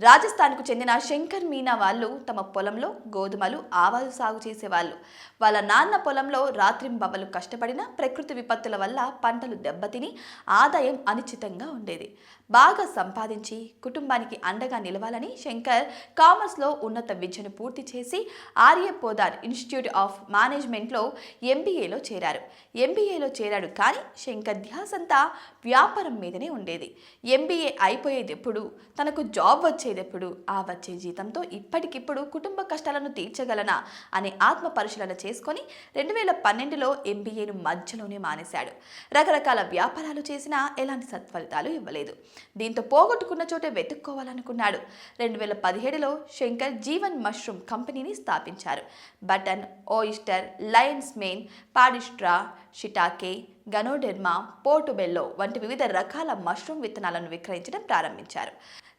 రాజస్థాన్కు చెందిన శంకర్ మీనా వాళ్ళు తమ పొలంలో గోధుమలు ఆవాలు సాగు చేసేవాళ్ళు. వాళ్ళ నాన్న పొలంలో రాత్రింబవలు కష్టపడిన ప్రకృతి విపత్తుల వల్ల పంటలు దెబ్బతిని ఆదాయం అనిశ్చితంగా ఉండేది. బాగా సంపాదించి కుటుంబానికి అండగా నిలవాలని శంకర్ కామర్స్లో ఉన్నత విద్యను పూర్తి చేసి ఆర్య పోదార్ ఇన్స్టిట్యూట్ ఆఫ్ మేనేజ్మెంట్లో ఎంబీఏలో చేరారు. ఎంబీఏలో చేరాడు కానీ శంకర్ ధ్యాసంతా వ్యాపారం మీదనే ఉండేది. ఎంబీఏ అయిపోయేది ఎప్పుడు? తనకు జాబ్ వచ్చి ఎప్పుడు ఆ వచ్చే జీతంతో ఇప్పటికిప్పుడు కుటుంబ కష్టాలను తీర్చగలనా అనే ఆత్మ పరిశీలన చేసుకొని రెండు వేల పన్నెండులో ఎంబీఏను మధ్యలోనే మానేశాడు. రకరకాల వ్యాపారాలు చేసినా ఎలాంటి సత్ఫలితాలు ఇవ్వలేదు. దీంతో పోగొట్టుకున్న చోటే వెతుక్కోవాలనుకున్నాడు. రెండు వేల పదిహేడులో శంకర్ జీవన్ మష్రూమ్ కంపెనీని స్థాపించారు. Button oyster lions mane paddy straw shiitake ganoderma portobello వంటి వివిధ రకాల మష్రూమ్ విత్తనాలను విక్రయించడం ప్రారంభించారు.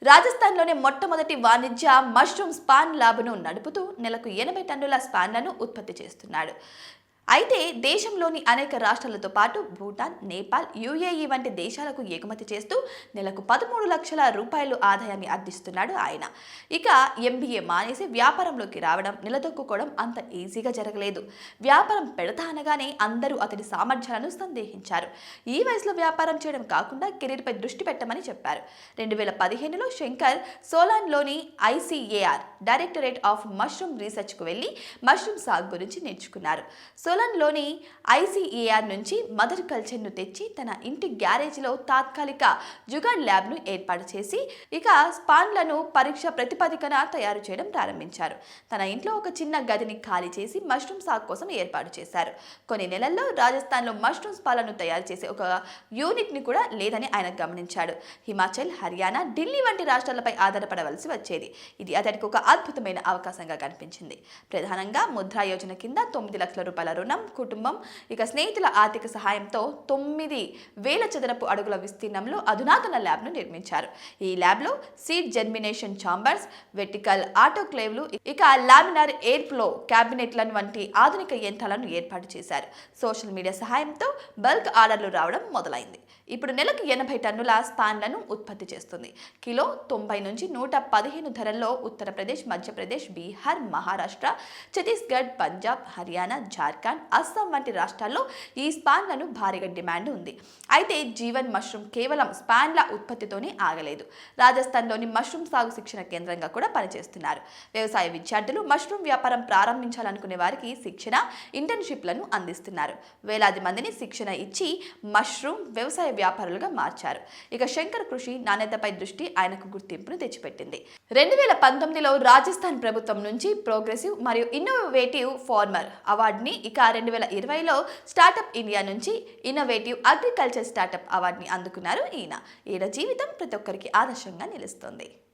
రాజస్థాన్లోనే మొట్టమొదటి వాణిజ్య మష్రూమ్ స్పాన్ ల్యాబ్ను నడుపుతూ నెలకు ఎనభై టన్నుల స్పాన్లను ఉత్పత్తి చేస్తున్నాడు. అయితే దేశంలోని అనేక రాష్ట్రాలతో పాటు భూటాన్ నేపాల్ యుఏఈ వంటి దేశాలకు ఎగుమతి చేస్తూ నెలకు పదమూడు లక్షల రూపాయలు ఆదాయాన్ని అందిస్తున్నాడు ఆయన. ఇక ఎంబీఏ మానేసి వ్యాపారంలోకి రావడం నిలదొక్కుకోవడం అంత ఈజీగా జరగలేదు. వ్యాపారం పెడతా అనగానే అందరూ అతడి సామర్థ్యాలను సందేహించారు. ఈ వయసులో వ్యాపారం చేయడం కాకుండా కెరీర్పై దృష్టి పెట్టమని చెప్పారు. రెండు వేల పదిహేనులో శంకర్ సోలాన్లోని ఐసీఏఆర్ డైరెక్టరేట్ ఆఫ్ మష్రూమ్ రీసెర్చ్కు వెళ్ళి మష్రూమ్ సాగు గురించి నేర్చుకున్నారు. సో సోలన్లోని ఐసీఏఆర్ నుంచి మదర్ కల్చర్ను తెచ్చి తన ఇంటి గ్యారేజ్లో తాత్కాలిక జుగాడ్ ల్యాబ్ను ఏర్పాటు చేసి ఇక స్పాన్లను పరీక్ష ప్రతిపాదికన తయారు చేయడం ప్రారంభించారు. తన ఇంట్లో ఒక చిన్న గదిని ఖాళీ చేసి మష్రూమ్ సాగు కోసం ఏర్పాటు చేశారు. కొన్ని నెలల్లో రాజస్థాన్లో మష్రూమ్ పాలను తయారు చేసే ఒక యూనిట్ని కూడా లేదని ఆయన గమనించాడు. హిమాచల్ హర్యానా ఢిల్లీ వంటి రాష్ట్రాలపై ఆధారపడవలసి వచ్చేది. ఇది అతడికి ఒక అద్భుతమైన అవకాశంగా కనిపించింది. ప్రధానంగా ముద్రా యోజన కింద తొమ్మిది లక్షల రూపాయల రుణం కుటుంబం ఇక స్నేహితుల ఆర్థిక సహాయంతో తొమ్మిది వేల చదరపు అడుగుల విస్తీర్ణంలో అధునాతన ల్యాబ్ను నిర్మించారు. ఈ ల్యాబ్లో సీడ్ జెర్మినేషన్ ఛాంబర్స్ వెర్టికల్ ఆటోక్లేవ్లు ఇక లామినార్ ఎయిర్ ఫ్లో క్యాబినెట్లను వంటి ఆధునిక యంత్రాలను ఏర్పాటు చేశారు. సోషల్ మీడియా సహాయంతో బల్క్ ఆర్డర్లు రావడం మొదలైంది. ఇప్పుడు నెలకు ఎనభై టన్నుల స్పాన్లను ఉత్పత్తి చేస్తుంది. కిలో తొంభై నుంచి నూట పదిహేను ధరల్లో ఉత్తరప్రదేశ్ మధ్యప్రదేశ్ బీహార్ మహారాష్ట్ర ఛత్తీస్గఢ్ పంజాబ్ హర్యానా జార్ఖండ్ అస్సాం వంటి రాష్ట్రాల్లో ఈ స్పాన్లను భారీగా డిమాండ్ ఉంది. అయితే జీవన్ మష్రూమ్ కేవలం స్పాన్ల ఉత్పత్తితోనే ఆగలేదు. రాజస్థాన్లోని మష్రూమ్ సాగు శిక్షణ కేంద్రంగా కూడా పనిచేస్తున్నారు. వ్యవసాయ విద్యార్థులు మష్రూమ్ వ్యాపారం ప్రారంభించాలనుకునే వారికి శిక్షణ ఇంటర్న్షిప్లను అందిస్తున్నారు. వేలాది మందిని శిక్షణ ఇచ్చి మష్రూమ్ వ్యవసాయ వ్యాపారులుగా మార్చారు. ఇక శంకర్ కృషి నాణ్యతపై దృష్టి ఆయనకు గుర్తింపును తెచ్చిపెట్టింది. రెండు వేల పంతొమ్మిదిలో రాజస్థాన్ ప్రభుత్వం నుంచి ప్రోగ్రెసివ్ మరియు ఇన్నోవేటివ్ ఫార్మర్ అవార్డుని ఇక రెండు వేల ఇరవైలో స్టార్టప్ ఇండియా నుంచి ఇన్నోవేటివ్ అగ్రికల్చర్ స్టార్టప్ అవార్డుని అందుకున్నారు ఈయన. ఈయన జీవితం ప్రతి ఒక్కరికి ఆదర్శంగా నిలుస్తుంది.